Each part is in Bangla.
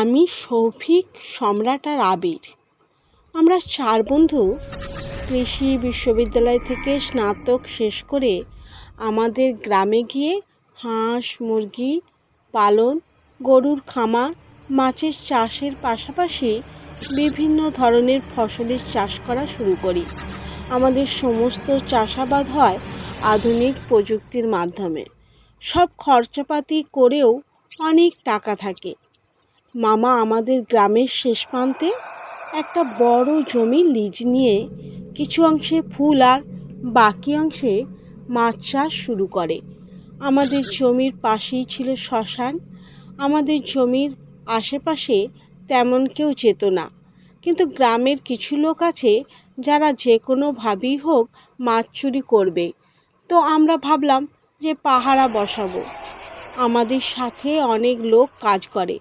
আমি শৌভিক সম্রাট আর আবির। আমরা চার বন্ধু কৃষি বিশ্ববিদ্যালয় থেকে স্নাতক শেষ করে আমাদের গ্রামে গিয়ে হাঁস, মুরগি পালন, গরুর খামার, মাছের চাষের পাশাপাশি বিভিন্ন ধরনের ফসলের চাষ করা শুরু করি। আমাদের সমস্ত চাষাবাদ হয় আধুনিক প্রযুক্তির মাধ্যমে। সব খরচাপাতি করেও অনেক টাকা থাকে। মামা আমাদের গ্রামের শেষ প্রান্তে একটা বড় জমি লিজ নিয়ে কিছু অংশে ফুল আর বাকি অংশে মাছ চাষ শুরু করে। আমাদের জমির পাশেই ছিল শ্মশান। আমাদের জমির আশেপাশে তেমন কেউ যেত না। কিন্তু গ্রামের কিছু লোক আছে যারা যে কোনোভাবেই হোক মাছ চুরি করবে। তো আমরা ভাবলাম যে পাহারা বসাবো। আমাদের সাথে অনেক লোক কাজ করে।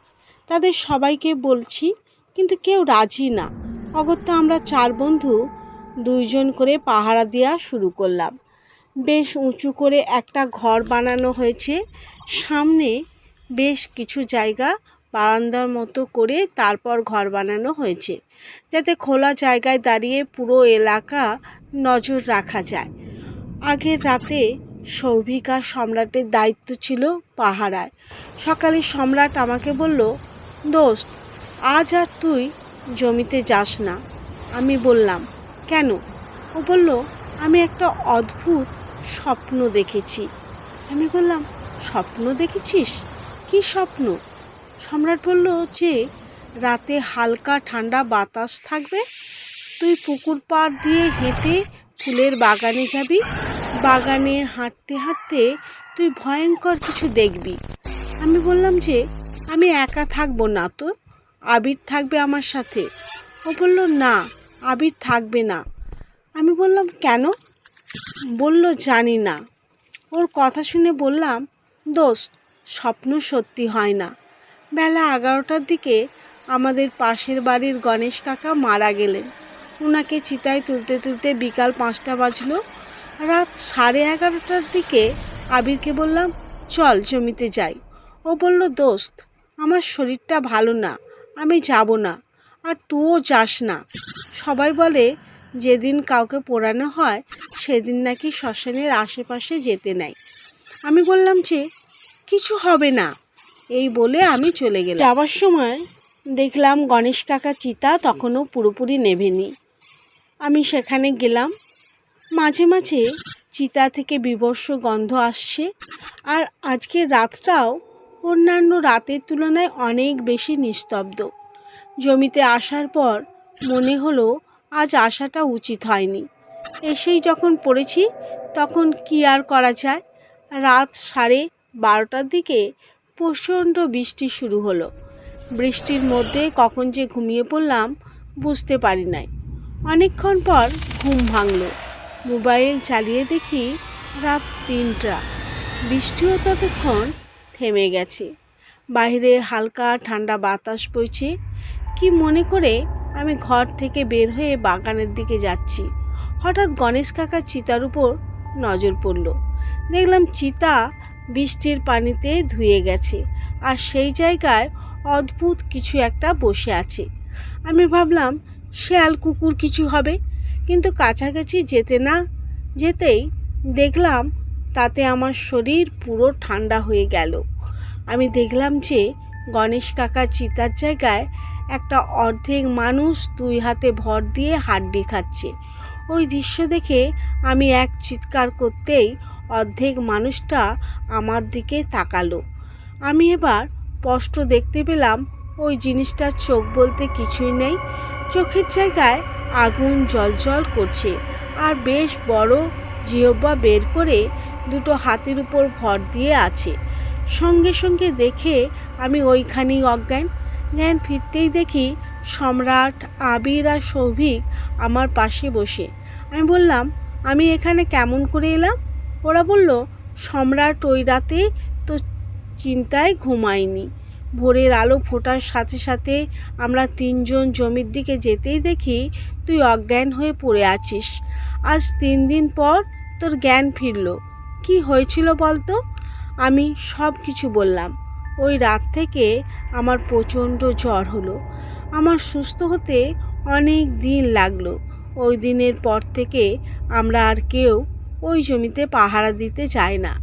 তাদের সবাইকে বলছি, কিন্তু কেউ রাজি না। অগত্যা আমরা চার বন্ধু দুইজন করে পাহারা দেওয়া শুরু করলাম। বেশ উঁচু করে একটা ঘর বানানো হয়েছে। সামনে বেশ কিছু জায়গা বারান্দার মতো করে তারপর ঘর বানানো হয়েছে, যাতে খোলা জায়গায় দাঁড়িয়ে পুরো এলাকা নজর রাখা যায়। আগের রাতে সৌভিকা সম্রাটের দায়িত্ব ছিল পাহারায়। সকালে সম্রাট আমাকে বলল দোস্ত, আজ আর তুই জমিতে যাস না। আমি বললাম, কেন? ও বলল, আমি একটা অদ্ভুত স্বপ্ন দেখেছি। আমি বললাম, স্বপ্ন দেখেছিস? কি স্বপ্ন? সম্রাট বলল যে, রাতে হালকা ঠান্ডা বাতাস থাকবে, তুই পুকুর পাড় দিয়ে হেঁটে ফুলের বাগানে যাবি। বাগানে হাঁটতে হাঁটতে তুই ভয়ঙ্কর কিছু দেখবি। আমি বললাম যে আমি একা থাকব না তো? আবির থাকবে আমার সাথে। ও বলল, না, আবির থাকবে না। আমি বললাম, কেন? বলল, জানি না। ওর কথা শুনে বললাম, দোস্ত, স্বপ্ন সত্যি হয় না। বেলা এগারোটার দিকে আমাদের পাশের বাড়ির গণেশ কাকা মারা গেলেন। ওনাকে চিতায় তুলতে তুলতে বিকাল পাঁচটা বাজলো। রাত সাড়ে এগারোটার দিকে আবিরকে বললাম, চল জমিতে যাই। ও বলল দোস্ত, আমার শরীরটা ভালো না, আমি যাব না, আর তুইও যাস না। সবাই বলে, যেদিন কাউকে পোড়ানো হয়, সেদিন নাকি শ্মশানের আশেপাশে যেতে নেয় আমি বললাম যে, কিছু হবে না। এই বলে আমি চলে গেলাম। যাওয়ার সময় দেখলাম গণেশ কাকা চিতা তখনও পুরোপুরি নেভেনি। আমি সেখানে গেলাম। মাঝে মাঝে চিতা থেকে বিবর্ষ গন্ধ আসছে, আর আজকে রাতটাও অন্যান্য রাতের তুলনায় অনেক বেশি নিস্তব্ধ। জমিতে আসার পর মনে হলো আজ আসাটা উচিত হয়নি। এসেই যখন পড়েছি, তখন কি আর করা যায়? রাত সাড়ে বারোটার দিকে প্রচণ্ড বৃষ্টি শুরু হলো। বৃষ্টির মধ্যে কখন যে ঘুমিয়ে পড়লাম বুঝতে পারি নাই। অনেকক্ষণ পর ঘুম ভাঙলো। মোবাইল চালিয়ে দেখি রাত তিনটা। বৃষ্টিও ততক্ষণ থেমে গেছে। বাইরে হালকা ঠান্ডা বাতাস বইছে। কি মনে করে আমি ঘর থেকে বের হয়ে বাগানের দিকে যাচ্ছি। হঠাৎ গণেশ কাকার চিতার উপর নজর পড়ল। দেখলাম চিতা বৃষ্টির পানিতে ধুয়ে গেছে আর সেই জায়গায় অদ্ভুত কিছু একটা বসে আছে। আমি ভাবলাম, শেয়াল কুকুর কিছু হবে। কিন্তু কাছাকাছি যেতে না যেতেই দেখলাম তাতে আমার শরীর পুরো ঠান্ডা হয়ে গেল। আমি দেখলাম যে গণেশ কাকা চিতার জায়গায় একটা অর্ধেক মানুষ দুই হাতে ভর দিয়ে হাড্ডি খাচ্ছে। ওই দৃশ্য দেখে আমি এক চিৎকার করতেই অর্ধেক মানুষটা আমার দিকে তাকালো। আমি এবার স্পষ্ট দেখতে পেলাম ওই জিনিসটার চোখ বলতে কিছুই নেই। চোখের জায়গায় আগুন জলজল করছে আর বেশ বড় জিহ্বা বের করে দুটো হাতির উপর ভর দিয়ে আছে। সঙ্গে সঙ্গে দেখে আমি ওইখানেই অজ্ঞান। জ্ঞান ফিরতেই দেখি সম্রাট, আবির আর সৌভিক আমার পাশে বসে। আমি বললাম, আমি এখানে কেমন করে এলাম? ওরা বলল, সম্রাট ওই রাতে তো চিন্তায় ঘুমায়নি। ভোরের আলো ফোটার সাথে সাথে আমরা তিনজন জমির দিকে যেতেই দেখি তুই অজ্ঞান হয়ে পড়ে আছিস। আজ তিন দিন পর তোর জ্ঞান ফিরল। কি হয়েছিল বলতো? আমি সব কিছু বললাম। ওই রাত থেকে আমার প্রচণ্ড জ্বর হলো। আমার সুস্থ হতে অনেক দিন লাগল। ওই দিনের পর থেকে আমরা আর কেউ ওই জমিতে পাহারা দিতে যাই না।